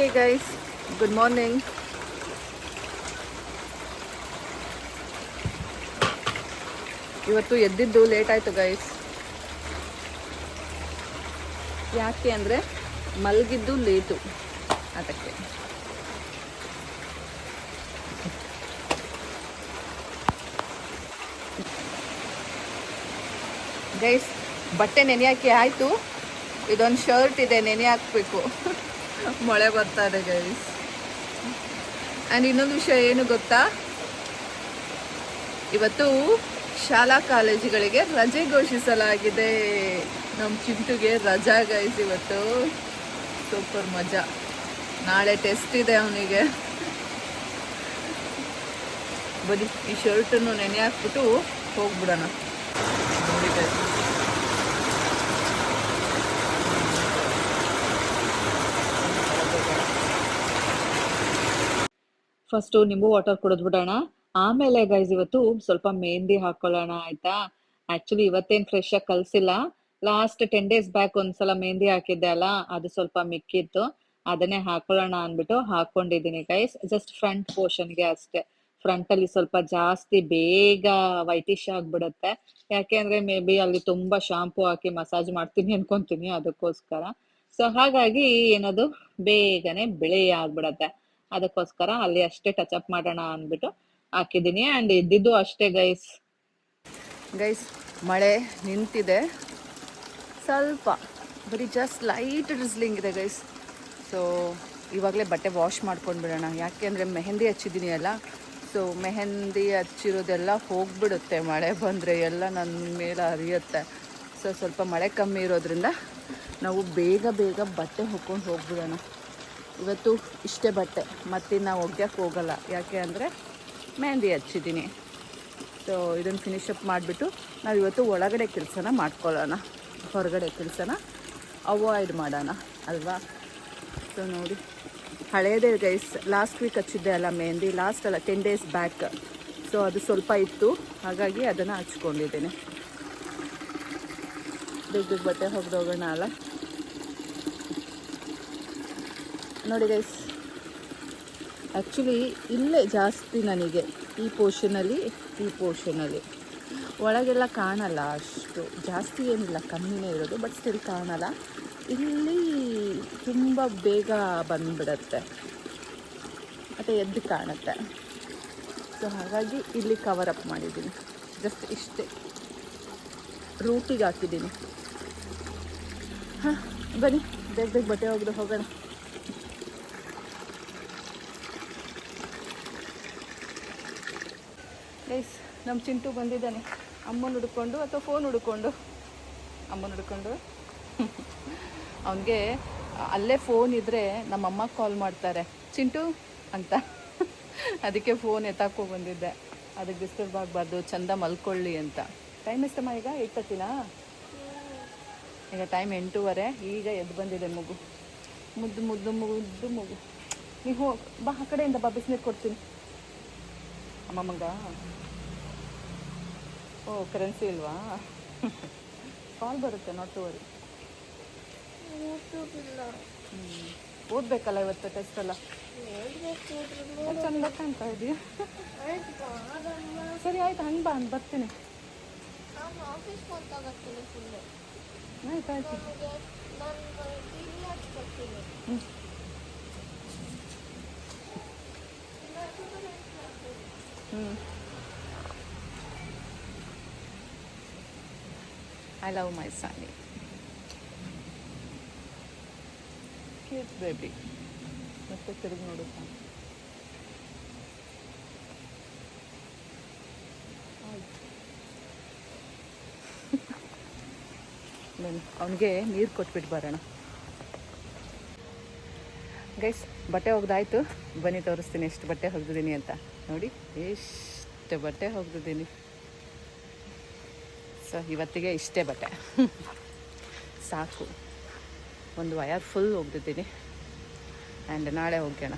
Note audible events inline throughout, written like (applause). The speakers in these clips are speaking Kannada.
ಹೇ ಗೈಸ್ ಗುಡ್ ಮಾರ್ನಿಂಗ್ ಇವತ್ತು ಎದ್ದಿದ್ದು ಲೇಟ್ ಆಯಿತು ಗೈಸ್ ಯಾಕೆ ಅಂದರೆ ಮಲಗಿದ್ದು ಲೇಟು ಅದಕ್ಕೆ. ಗೈಸ್ ಬಟ್ಟೆ ನೆನೆ ಆಯಿತು. ಇದೊಂದು ಶರ್ಟ್ ಇದೆ, ನೆನೆ ಹಾಕಬೇಕು. (laughs) ಮಳೆ ಬರ್ತಾ ಇದೆ ಗೈಸ್ ಆ್ಯಂಡ್ ಇನ್ನೊಂದು ವಿಷಯ ಏನು ಗೊತ್ತಾ? ಇವತ್ತು ಶಾಲಾ ಕಾಲೇಜುಗಳಿಗೆ ರಜೆ ಘೋಷಿಸಲಾಗಿದೆ. ನಮ್ಮ ಚಿಂಟುಗೆ ರಜಾ ಗೈಸ್ ಇವತ್ತು. ಸೂಪರ್ ಮಜಾ. ನಾಳೆ ಟೆಸ್ಟ್ ಇದೆ ಅವನಿಗೆ. ಬನ್ನಿ, ಈ ಶರ್ಟನ್ನು ನೆನೆ ಹಾಕ್ಬಿಟ್ಟು ಹೋಗ್ಬಿಡೋಣ ನೋಡಿ guys. ಫಸ್ಟು ನಿಂಬು ವಾಟರ್ ಕುಡಿದ್ಬಿಡೋಣ ಆಮೇಲೆ ಗೈಸ್ ಇವತ್ತು ಸ್ವಲ್ಪ ಮೆಹಂದಿ ಹಾಕೊಳ್ಳೋಣ ಆಯ್ತಾ? ಆಕ್ಚುಲಿ ಇವತ್ತೇನ್ ಫ್ರೆಶ್ ಆಗಿ ಕಲ್ಸಿಲ್ಲ. ಲಾಸ್ಟ್ ಟೆನ್ ಡೇಸ್ ಬ್ಯಾಕ್ ಒಂದ್ಸಲ ಮೆಹಂದಿ ಹಾಕಿದ್ದೆ ಅಲ್ಲ? ಅದು ಸ್ವಲ್ಪ ಮಿಕ್ಕಿತ್ತು. ಅದನ್ನೇ ಹಾಕೊಳ್ಳೋಣ ಅನ್ಬಿಟ್ಟು ಹಾಕೊಂಡಿದ್ದೀನಿ ಗೈಸ್ ಜಸ್ಟ್ ಫ್ರಂಟ್ ಪೋರ್ಷನ್ಗೆ ಅಷ್ಟೇ. ಫ್ರಂಟ್ ಅಲ್ಲಿ ಸ್ವಲ್ಪ ಜಾಸ್ತಿ ಬೇಗ ವೈಟಿಶ್ ಆಗ್ಬಿಡುತ್ತೆ. ಯಾಕೆ ಅಂದ್ರೆ ಮೇ ಬಿ ಅಲ್ಲಿ ತುಂಬಾ ಶಾಂಪೂ ಹಾಕಿ ಮಸಾಜ್ ಮಾಡ್ತೀನಿ ಅನ್ಕೊಂತೀನಿ ಅದಕ್ಕೋಸ್ಕರ. ಸೊ ಹಾಗಾಗಿ ಏನದು? ಬೇಗನೆ ಬಿಳಿ ಆಗ್ಬಿಡತ್ತೆ. ಅದಕ್ಕೋಸ್ಕರ ಅಲ್ಲಿ ಅಷ್ಟೇ ಟಚ್ ಅಪ್ ಮಾಡೋಣ ಅಂದ್ಬಿಟ್ಟು ಹಾಕಿದ್ದೀನಿ. ಆ್ಯಂಡ್ ಇದ್ದಿದ್ದು ಅಷ್ಟೇ ಗೈಸ್ ಗೈಸ್ ಮಳೆ ನಿಂತಿದೆ. ಸ್ವಲ್ಪ, ಬರೀ ಜಸ್ಟ್ ಲೈಟ್ ಡ್ರಿಸ್ಲಿಂಗ್ ಇದೆ ಗೈಸ್ ಸೊ ಇವಾಗಲೇ ಬಟ್ಟೆ ವಾಶ್ ಮಾಡ್ಕೊಂಡು ಬಿಡೋಣ ಯಾಕೆ ಅಂದರೆ ಮೆಹಂದಿ ಹಚ್ಚಿದ್ದೀನಿ ಅಲ್ಲ. ಸೊ ಮೆಹಂದಿ ಹಚ್ಚಿರೋದೆಲ್ಲ ಹೋಗ್ಬಿಡುತ್ತೆ. ಮಳೆ ಬಂದರೆ ಎಲ್ಲ ನನ್ನ ಮೇಲೆ ಹರಿಯುತ್ತೆ. ಸೊ ಸ್ವಲ್ಪ ಮಳೆ ಕಮ್ಮಿ ಇರೋದ್ರಿಂದ ನಾವು ಬೇಗ ಬೇಗ ಬಟ್ಟೆ ಹೊಕ್ಕೊಂಡು ಹೋಗ್ಬಿಡೋಣ. ಇವತ್ತು ಇಷ್ಟೇ ಬಟ್ಟೆ ನಾವು ಒಗ್ಯಕ್ಕೆ ಹೋಗಲ್ಲ. ಯಾಕೆ ಅಂದರೆ ಮೆಹಂದಿ ಹಚ್ಚಿದ್ದೀನಿ. ಸೊ ಇದನ್ನು ಅಪ್ ಮಾಡಿಬಿಟ್ಟು ನಾವು ಇವತ್ತು ಒಳಗಡೆ ಕೆಲಸನ ಮಾಡ್ಕೊಳ್ಳೋಣ. ಹೊರಗಡೆ ಕೆಲಸನ ಅವಾಯ್ಡ್ ಮಾಡೋಣ, ಅಲ್ವಾ? ಸೊ ನೋಡಿ. ಹಳೇದೇ ಗೈಸ್ ಲಾಸ್ಟ್ ವೀಕ್ ಹಚ್ಚಿದ್ದೆ ಅಲ್ಲ ಮೆಹಂದಿ ಲಾಸ್ಟ್ ಅಲ್ಲ ಟೆನ್ ಡೇಸ್ ಬ್ಯಾಕ್ ಸೊ ಅದು ಸ್ವಲ್ಪ ಇತ್ತು. ಹಾಗಾಗಿ ಅದನ್ನು ಹಚ್ಕೊಂಡಿದ್ದೀನಿ. ದುಡ್ಡು ಬಟ್ಟೆ ಹೋಗ್ದೋಗೋಣ ಅಲ್ಲ? ನೋಡಿ ಗೈಸ್ ಆ್ಯಕ್ಚುಲಿ ಇಲ್ಲೇ ಜಾಸ್ತಿ ನನಗೆ ಈ ಪೋರ್ಷನಲ್ಲಿ ಈ ಪೋರ್ಷನಲ್ಲಿ ಒಳಗೆಲ್ಲ ಕಾಣಲ್ಲ ಅಷ್ಟು. ಜಾಸ್ತಿ ಏನಿಲ್ಲ, ಕಮ್ಮಿನೇ ಇರೋದು ಬಟ್ ಸ್ಟಿಲ್ ಕಾಣಲ್ಲ. ಇಲ್ಲಿ ತುಂಬ ಬೇಗ ಬಂದುಬಿಡತ್ತೆ. ಮತ್ತು ಎದ್ದು ಕಾಣುತ್ತೆ. ಸೊ ಹಾಗಾಗಿ ಇಲ್ಲಿ ಕವರ್ ಅಪ್ ಮಾಡಿದ್ದೀನಿ. ಜಸ್ಟ್ ಇಷ್ಟೇ. ರೂಟಿಗೆ ಹಾಕಿದ್ದೀನಿ. ಹಾಂ, ಬನ್ನಿ. ಬೇಗ ಬೇಗ ಬಟ್ಟೆ ಒಗೆದು ಹೋಗೋಣ. ಗೈಸ್ ನಮ್ಮ ಚಿಂಟು ಬಂದಿದ್ದಾನೆ. ಅಮ್ಮನ ಹುಡ್ಕೊಂಡು ಅಥವಾ ಫೋನ್ ಹುಡ್ಕೊಂಡು? ಅಮ್ಮನ ಹುಡ್ಕೊಂಡು? (laughs) ಅವನಿಗೆ ಅಲ್ಲೇ ಫೋನ್ ಇದ್ದರೆ ನಮ್ಮಮ್ಮ ಕಾಲ್ ಮಾಡ್ತಾರೆ. ಚಿಂಟು ಅಂತ. (laughs) ಅದಕ್ಕೆ ಫೋನ್ ಎತ್ತಾಕೋ ಬಂದಿದ್ದೆ. ಅದಕ್ಕೆ ಡಿಸ್ಟರ್ಬ್ ಆಗಬಾರ್ದು, ಚಂದ ಮಲ್ಕೊಳ್ಳಿ ಅಂತ. ಟೈಮ್ ಎಷ್ಟಮ್ಮ ಈಗ? ಏಟ್ ಈಗ ಟೈಮ್ ಎಂಟೂವರೆ. ಈಗ ಎದ್ದು ಬಂದಿದೆ ಮಗು. ಮುದ್ದು ಮುದ್ದು ಮುದ್ದು ಮಗು. ನೀವು ಬಾ ಆ ಕಡೆಯಿಂದ ಬಾ, ಬಿಸಿನೀರು ಕೊಡ್ತೀನಿ. ಅಮ್ಮಮ್ಮಂಗ ಓ ಕರೆನ್ಸಿ ಇಲ್ವಾ? ಕಾಲ್ ಬರುತ್ತೆ ನಾಟ್ ಟು ವರಿ ಓದ್ಬೇಕಲ್ಲ ಇವತ್ತು ಟೆಸ್ಟ್ ಎಲ್ಲ? ಚಂದ ಕಾಣ್ತಾ ಇದೆಯಾ? ಸರಿ ಆಯ್ತು ಹಂಗೆ ಬಾ ಅಂತ ಬರ್ತೀನಿ. ಆಯ್ತು ಆಯ್ತು. ಹ್ಞೂ ಹ್ಞೂ I love my Sunny. Cute baby ಮತ್ತೆ ತಿರುಗಿ ನೋಡು ಸಾನಿ ಅವನಿಗೆ ನೀರು ಕೊಟ್ಬಿಟ್ಟು ಬರೋಣ. ಗೈಸ್ ಬಟ್ಟೆ ಹೋಗ್ದಾಯ್ತು ಬನ್ನಿ ತೋರಿಸ್ತೀನಿ ಎಷ್ಟು ಬಟ್ಟೆ ಹೊಗ್ದಿದ್ದೀನಿ ಅಂತ. ನೋಡಿ ಎಷ್ಟು ಬಟ್ಟೆ ಹೊಗ್ದಿದ್ದೀನಿ ಸೊ ಇವತ್ತಿಗೆ ಇಷ್ಟೇ ಬಟ್ಟೆ. ಸಾಕು. ಒಂದು ವಯರ್ ಫುಲ್ ಒಗ್ದಿದ್ದೀನಿ ಆ್ಯಂಡ್ ನಾಳೆ ಹೋಗ್ಯೋಣ.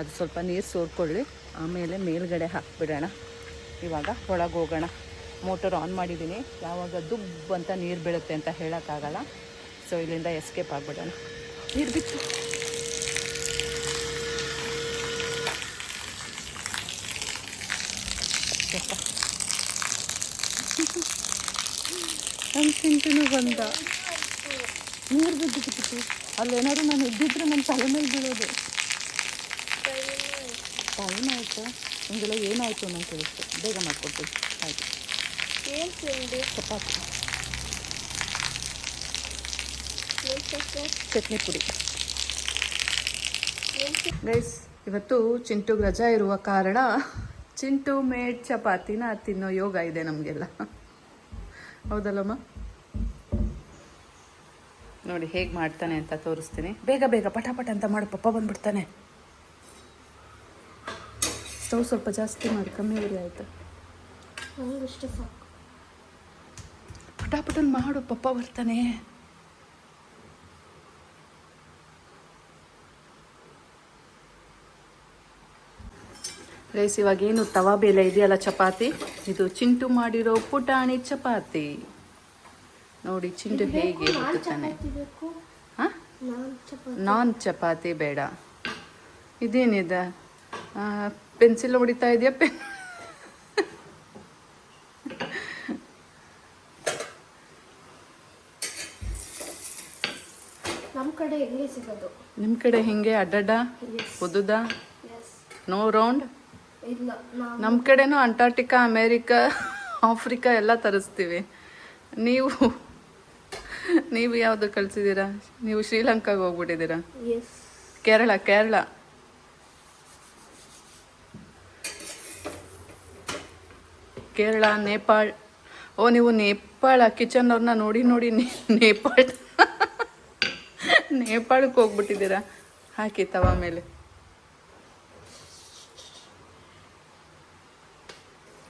ಅದು ಸ್ವಲ್ಪ ನೀರು ಸೋರ್ಕೊಳ್ಳಿ. ಆಮೇಲೆ ಮೇಲ್ಗಡೆ ಹಾಕ್ಬಿಡೋಣ. ಇವಾಗ ಒಳಗೆ ಹೋಗೋಣ. ಮೋಟರ್ ಆನ್ ಮಾಡಿದ್ದೀನಿ. ಯಾವಾಗ ದುಬ್ ಅಂತ ನೀರು ಬೀಳುತ್ತೆ ಅಂತ ಹೇಳೋಕ್ಕಾಗಲ್ಲ. ಸೊ ಇಲ್ಲಿಂದ ಎಸ್ಕೇಪ್ ಆಗಿಬಿಡೋಣ. ನೀರು ಬಿತ್ತು. ನಮ್ಮ ಚಿಂಟುನು ಬಂದ ನೀರು ಬಿದ್ದು ಬಿಟ್ಟಿತ್ತು ಅಲ್ಲೇನಾದ್ರು ನಾನು ಇದ್ದಿದ್ರೆ ನನ್ನ ತಲೆ ಮೇಲೆ ಬೀಳೋದು ಟೈಮ್ ಆಯಿತು ಹಿಂಗೆಲ್ಲ ಏನಾಯಿತು ಅನ್ನೋ ಕೇಳಿಸ್ತು ಬೇಗ ಮಾಡ್ಕೊಡ್ತೀವಿ ಆಯಿತು ಏನು ತಿಂಡಿ ಚಪಾತಿ ಚಟ್ನಿ ಪುಡಿ ಗೈಸ್ ಇವತ್ತು ಚಿಂಟುಗೆ ರಜಾ ಇರುವ ಕಾರಣ ಚಿಂಟು ಮೇಡ್ ಚಪಾತಿನ ತಿನ್ನೋ ಯೋಗ ಇದೆ ನಮಗೆಲ್ಲ. ಹೌದಲ್ಲಮ್ಮ? ನೋಡಿ ಹೇಗೆ ಮಾಡ್ತಾನೆ ಅಂತ ತೋರಿಸ್ತೀನಿ. ಬೇಗ ಬೇಗ ಪಟ ಪಟ ಅಂತ ಮಾಡು ಪಪ್ಪ ಬಂದ್ಬಿಡ್ತಾನೆ. ಸ್ಟವ್ ಸ್ವಲ್ಪ ಜಾಸ್ತಿ ಮಾಡಿ ಕಮ್ಮಿ ಉರಿ ಆಯಿತು. ಪಟಾಪಟನ್ ಮಾಡು ಪಪ್ಪ ಬರ್ತಾನೆ. ರೈಸ್ ಇವಾಗ ಏನು ತವಾ ಬೇಲೆ ಇದೆಯಲ್ಲ ಚಪಾತಿ? ಇದು ಚಿಂಟು ಮಾಡಿರೋ ಪುಟಾಣಿ ಚಪಾತಿ. ನೋಡಿ ಚಿಂಟು ಹೇಗೆ ಹಾ? ನಾನು ಚಪಾತಿ. ಬೇಡ. ಇದೇನಿದೆ? ಪೆನ್ಸಿಲ್ ಹೊಡಿತಾ ಇದೆಯಾ? ಪೆನ್ ನಮ್ಮ ಕಡೆ ಹೆಂಗೆ ಸಿಗೋದು? ನಿಮ್ಮ ಕಡೆ ಹಿಂಗೆ? ಅಡ್ಡಡ್ಡ? ಉದ್ದುದ ನೋ ರೌಂಡ್ ಇಲ್ಲ ನಮ್ಮ ಕಡೆನೂ ಅಂಟಾರ್ಟಿಕಾ ಅಮೇರಿಕಾ ಆಫ್ರಿಕಾ ಎಲ್ಲ ತರಿಸ್ತೀವಿ. ನೀವು ನೀವು ಯಾವುದು ಕಳಿಸಿದ್ದೀರಾ? ನೀವು ಶ್ರೀಲಂಕಾಗೆ ಹೋಗ್ಬಿಟ್ಟಿದ್ದೀರಾ? ಕೇರಳ ಕೇರಳ. ಕೇರಳ ನೇಪಾಳ್. ಓ ನೀವು ನೇಪಾಳ ಕಿಚನ್ ಅವ್ರನ್ನ ನೋಡಿ ನೋಡಿ ನೇಪಾಳ್ ನೇಪಾಳಕ್ಕೆ ಹೋಗ್ಬಿಟ್ಟಿದ್ದೀರಾ? ಹಾಕಿ ತವ ಮೇಲೆ.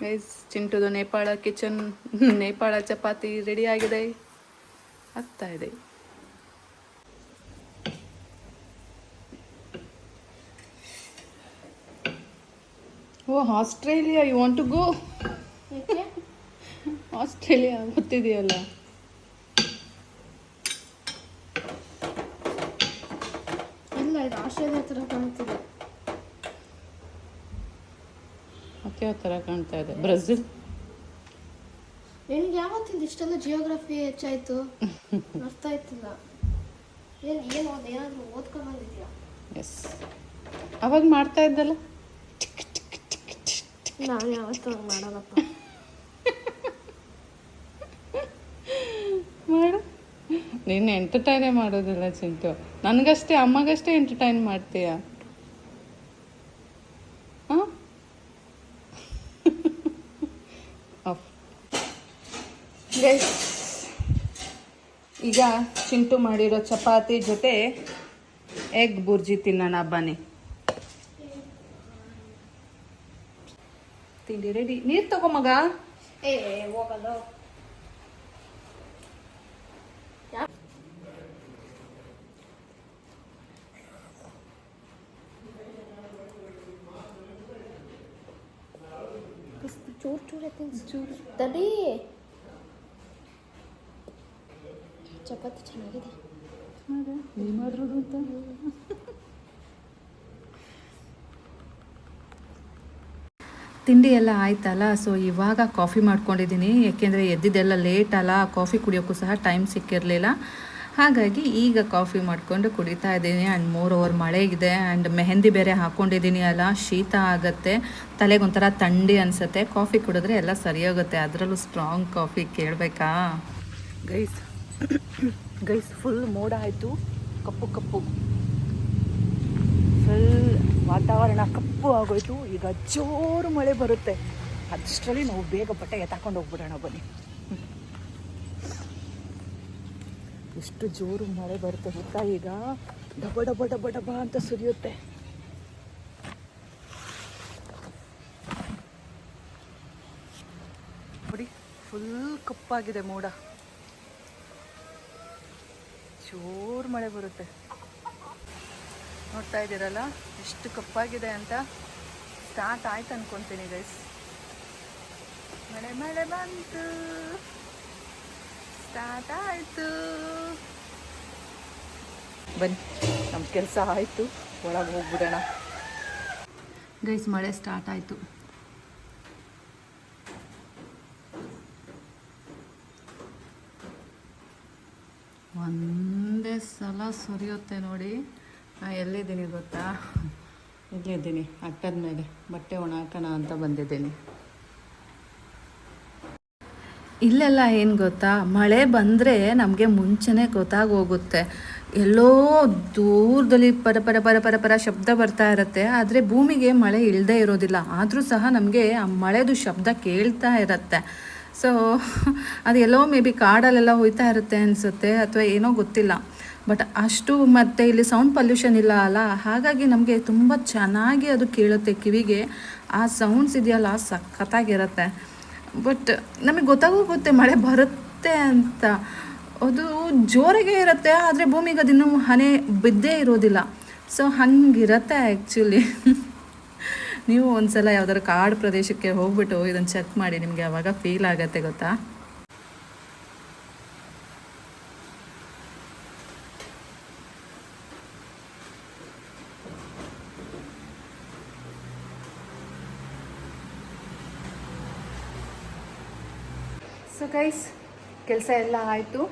ಗೈಸ್ ಚಿಂಟುದು ನೇಪಾಳ ಕಿಚನ್ ನೇಪಾಳ ಚಪಾತಿ ರೆಡಿ ಆಗಿದೆ. ಆಗ್ತಾ ಇದೆ. ಓ Australia you want to go Australia ಗೊತ್ತಿದೆಯಲ್ಲ? ಇಲ್ಲ ಇದು ಆಸ್ಟ್ರೇಲಿಯಾ ಥರ ಕಾಣ್ತಿದೆ. ಮತ್ತೆ ಯಾವ ಥರ ಕಾಣ್ತಾ ಇದೆ? ಬ್ರೆಜಿಲ್ ನಿನ್ಗೆ ಯಾವತ್ತಿಂದ ಇಷ್ಟೆಲ್ಲ ಜಿಯೋಗ್ರಫಿ ಹೆಚ್ಚಾಯ್ತು ಅರ್ಥ ಆಯ್ತಿಲ್ಲ. ಏನು ಏನು ಓದ್ ಏನಾದರೂ ಓದ್ಕೊಂಡು ಬಂದಿದ್ಯಾ? ಎಸ್ ಅವಾಗ ಮಾಡ್ತಾ ಇದ್ದಲ್ಲ? ನಾನು ಯಾವತ್ತೂ ಮಾಡಲ್ಲಪ್ಪ. ಮಾಡು. ನೀನು ಎಂಟರ್ಟೈನೇ ಮಾಡೋದಿಲ್ಲ ಚಿಂಟು. ನನಗಷ್ಟೇ ಅಮ್ಮಗಷ್ಟೇ ಎಂಟರ್ಟೈನ್ ಮಾಡ್ತೀಯ ಹಾಂ ಆಫ್ ಗೈಸ್ ಈಗ ಚಿಂಟು ಮಾಡಿರೋ ಚಪಾತಿ ಜೊತೆ ಎಗ್ ಬುರ್ಜಿ ತಿನ್ನೋಣ ಬನ್ನಿ. ತಿಂಡಿ ರೆಡಿ ನೀರು ತಗೋ ಮಗ. ಏ ಹೋಗಲ್ಲ. ಚೂರು ಚೂರು ಚೂರು. ತಡಿ. ಚಪಾತಿ ಚೆನ್ನಾಗಿದೆ. ಏನಾದ್ರೂ ಅಂತ? ತಿಂಡಿ ಎಲ್ಲ ಆಯ್ತಲ್ಲ ಸೊ ಇವಾಗ ಕಾಫಿ ಮಾಡ್ಕೊಂಡಿದ್ದೀನಿ. ಯಾಕೆಂದರೆ ಎದ್ದಿದ್ದೆಲ್ಲ ಲೇಟ್ ಅಲ್ಲ ಕಾಫಿ ಕುಡಿಯೋಕ್ಕೂ ಸಹ ಟೈಮ್ ಸಿಕ್ಕಿರಲಿಲ್ಲ. ಹಾಗಾಗಿ ಈಗ ಕಾಫಿ ಮಾಡಿಕೊಂಡು ಕುಡಿತಾ ಇದ್ದೀನಿ. ಆ್ಯಂಡ್ ಮೋರ್ ಓವರ್ ಮಳೆ ಇದೆ ಆ್ಯಂಡ್ ಮೆಹಂದಿ ಬೇರೆ ಹಾಕ್ಕೊಂಡಿದ್ದೀನಿ ಅಲ್ಲ ಶೀತ ಆಗುತ್ತೆ. ತಲೆಗೊಂಥರ ಥಂಡಿ ಅನಿಸುತ್ತೆ. ಕಾಫಿ ಕುಡಿದ್ರೆ ಎಲ್ಲ ಸರಿಯೋಗುತ್ತೆ. ಅದರಲ್ಲೂ ಸ್ಟ್ರಾಂಗ್ ಕಾಫಿ ಕೇಳಬೇಕಾ? ಗೈಸ್ ಗೈಸ್ ಫುಲ್ ಮೋಡ ಆಯಿತು. ಕಪ್ಪು ಕಪ್ಪು. ಫುಲ್ ವಾತಾವರಣ ಕಪ್ಪು ಆಗೋಯ್ತು. ಈಗ ಜೋರು ಮಳೆ ಬರುತ್ತೆ. ಅಷ್ಟರಲ್ಲಿ ನಾವು ಬೇಗ ಬಟ್ಟೆ ಎತ್ತಾಕೊಂಡು ಹೋಗ್ಬಿಡೋಣ ಬನ್ನಿ. ಎಷ್ಟು ಜೋರು ಮಳೆ ಬರುತ್ತೆ ಗೊತ್ತಾ ಈಗ? ಡಬ ಡಬ ಡಬ ಡಬ ಅಂತ ಸುರಿಯುತ್ತೆ. ನೋಡಿ ಫುಲ್ ಕಪ್ಪಾಗಿದೆ ಮೋಡ. ಜೋರು ಮಳೆ ಬರುತ್ತೆ. ನೋಡ್ತಾ ಇದ್ದೀರಲ್ಲ? ಎಷ್ಟು ಕಪ್ಪಾಗಿದೆ ಅಂತ ಸ್ಟಾರ್ಟ್ ಆಯ್ತು ಅನ್ಕೊಂತೀನಿ ಗೈಸ್ ಮಳೆ ಮಳೆ ಬಂತು. ಸ್ಟಾರ್ಟ್ ಆಯ್ತು. ಬನ್ನಿ ನಮ್ಮ ಕೆಲಸ ಆಯಿತು. ಒಳಗೆ ಹೋಗ್ಬಿಡೋಣ. ಗೈಸ್ ಮಳೆ ಸ್ಟಾರ್ಟ್ ಆಯಿತು. ಒಂದೇ ಸಲ ಸುರಿಯುತ್ತೆ ನೋಡಿ. ನಾನು ಎಲ್ಲಿದ್ದೀನಿ ಗೊತ್ತಾ? ಇಲ್ಲಿದ್ದೀನಿ ಅಟ್ಟದ ಮೇಲೆ. ಬಟ್ಟೆ ಒಣ ಹಾಕೋಣ ಅಂತ ಬಂದಿದ್ದೀನಿ. ಇಲ್ಲೆಲ್ಲ ಏನು ಗೊತ್ತಾ? ಮಳೆ ಬಂದರೆ ನಮಗೆ ಮುಂಚೆನೇ ಗೊತ್ತಾಗೋಗುತ್ತೆ. ಎಲ್ಲೋ ದೂರದಲ್ಲಿ ಪರ ಪರ ಪರ ಪರ ಪರ ಶಬ್ದ ಬರ್ತಾ ಇರುತ್ತೆ. ಆದರೆ ಭೂಮಿಗೆ ಮಳೆ ಇಲ್ಲದೆ ಇರೋದಿಲ್ಲ. ಆದರೂ ಸಹ ನಮಗೆ ಆ ಮಳೆದು ಶಬ್ದ ಕೇಳ್ತಾ ಇರುತ್ತೆ. ಸೊ ಅದು ಎಲ್ಲೋ ಮೇ ಬಿ ಕಾಡಲ್ಲೆಲ್ಲ ಹೋಯ್ತಾ ಇರುತ್ತೆ ಅನಿಸುತ್ತೆ, ಅಥವಾ ಏನೋ ಗೊತ್ತಿಲ್ಲ. ಬಟ್ ಅಷ್ಟು ಮತ್ತು ಇಲ್ಲಿ ಸೌಂಡ್ ಪೊಲ್ಯೂಷನ್ ಇಲ್ಲ ಅಲ್ಲ? ಹಾಗಾಗಿ ನಮಗೆ ತುಂಬ ಚೆನ್ನಾಗಿ ಅದು ಕೇಳುತ್ತೆ ಕಿವಿಗೆ. ಆ ಸೌಂಡ್ಸ್ ಇದೆಯಲ್ಲ, ಸಖತ್ತಾಗಿರುತ್ತೆ. ಬಟ್ ನಮಗೆ ಗೊತ್ತಾಗೋಗುತ್ತೆ ಮಳೆ ಬರುತ್ತೆ ಅಂತ. ಅದು ಜೋರಾಗೆ ಇರುತ್ತೆ, ಆದರೆ ಭೂಮಿಗೆ ಅದಿನ್ನೂ ಹನೆ ಬಿದ್ದೇ ಇರೋದಿಲ್ಲ. ಸೊ ಹಂಗಿರತ್ತೆ ಆ್ಯಕ್ಚುಲಿ (laughs) ನೀವು ಒಂದ್ಸಲ ಯಾವ್ದಾದ್ರು ಕಾಡು ಪ್ರದೇಶಕ್ಕೆ ಹೋಗ್ಬಿಟ್ಟು ಇದನ್ನು ಚೆಕ್ ಮಾಡಿ, ನಿಮಗೆ ಆವಾಗ ಫೀಲ್ ಆಗುತ್ತೆ ಗೊತ್ತಾ ಸೊ ಗೈಸ್ ಕೆಲಸ ಎಲ್ಲ ಆಯಿತು.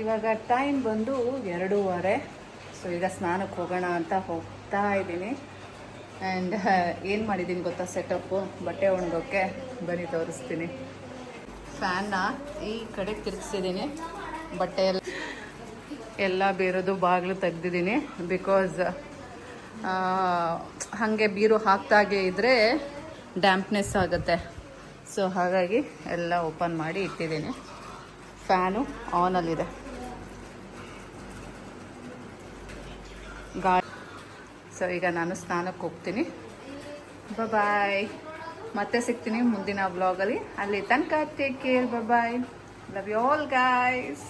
ಇವಾಗ ಟೈಮ್ ಬಂದು ಎರಡೂವರೆ. ಸೊ ಈಗ ಸ್ನಾನಕ್ಕೆ ಹೋಗೋಣ ಅಂತ ಹೋಗ್ತಾ ಇದ್ದೀನಿ. ಆ್ಯಂಡ್ (laughs) ಏನು ಮಾಡಿದ್ದೀನಿ ಗೊತ್ತಾ ಸೆಟಪ್ಪು ಬಟ್ಟೆ ಒಣಗೋಕ್ಕೆ ಬನ್ನಿ ತೋರಿಸ್ತೀನಿ. ಫ್ಯಾನ್ನ ಈ ಕಡೆ ತಿರುಗಿಸಿದ್ದೀನಿ. ಬಟ್ಟೆ ಎಲ್ಲ ಎಲ್ಲ ಬೀರೋದು ಬಾಗಿಲು ತೆಗ್ದಿದ್ದೀನಿ. ಬಿಕಾಸ್ ಹಾಗೆ ಬೀರು ಹಾಕ್ತಾಗೆ ಇದ್ದರೆ ಡ್ಯಾಂಪ್ನೆಸ್ ಆಗುತ್ತೆ. ಸೊ ಹಾಗಾಗಿ ಎಲ್ಲ ಓಪನ್ ಮಾಡಿ ಇಟ್ಟಿದ್ದೀನಿ. ಫ್ಯಾನು ಆನಲ್ಲಿದೆ ಗಾ ಸೊ ಈಗ ನಾನು ಸ್ನಾನಕ್ಕೆ ಹೋಗ್ತೀನಿ. ಬಾಯ್ ಮತ್ತೆ ಸಿಗ್ತೀನಿ ಮುಂದಿನ ಬ್ಲಾಗಲ್ಲಿ ಅಲ್ಲಿ. ತನಕ take care bye love you all guys